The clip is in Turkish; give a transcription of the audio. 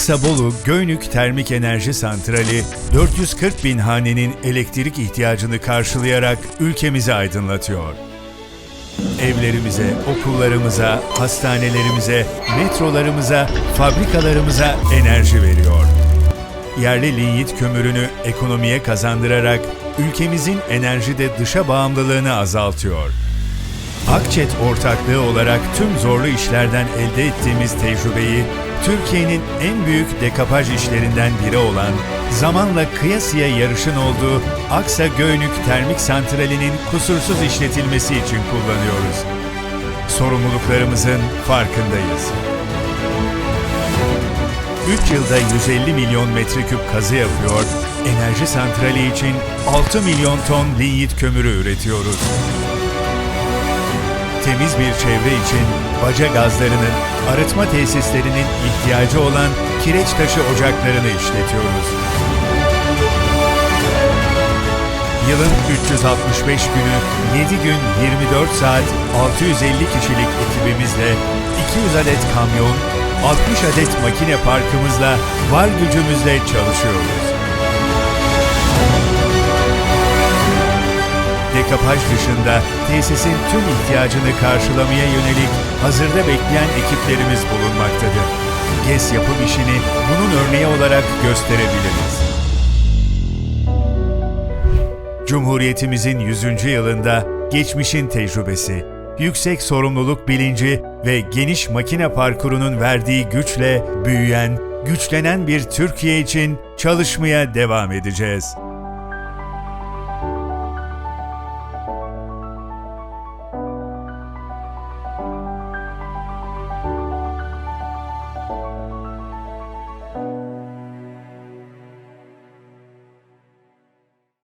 Aksa Bolu Göynük Termik Enerji Santrali 440 bin hanenin elektrik ihtiyacını karşılayarak ülkemizi aydınlatıyor. Evlerimize, okullarımıza, hastanelerimize, metrolarımıza, fabrikalarımıza enerji veriyor. Yerli linyit kömürünü ekonomiye kazandırarak ülkemizin enerjide dışa bağımlılığını azaltıyor. Akçet ortaklığı olarak tüm zorlu işlerden elde ettiğimiz tecrübeyi Türkiye'nin en büyük dekapaj işlerinden biri olan zamanla kıyasıya yarışın olduğu Aksa Göynük Termik Santrali'nin kusursuz işletilmesi için kullanıyoruz. Sorumluluklarımızın farkındayız. 3 yılda 150 milyon metreküp kazı yapıyor, enerji santrali için 6 milyon ton linyit kömürü üretiyoruz temiz bir çevre için baca gazlarının, arıtma tesislerinin ihtiyacı olan kireç taşı ocaklarını işletiyoruz. Yılın 365 günü 7 gün 24 saat 650 kişilik ekibimizle 200 adet kamyon, 60 adet makine parkımızla var gücümüzle çalışıyoruz. Dekapaj dışında tesisin tüm ihtiyacını karşılamaya yönelik hazırda bekleyen ekiplerimiz bulunmaktadır. GES yapım işini bunun örneği olarak gösterebiliriz. Cumhuriyetimizin 100. yılında geçmişin tecrübesi, yüksek sorumluluk bilinci ve geniş makine parkurunun verdiği güçle büyüyen, güçlenen bir Türkiye için çalışmaya devam edeceğiz.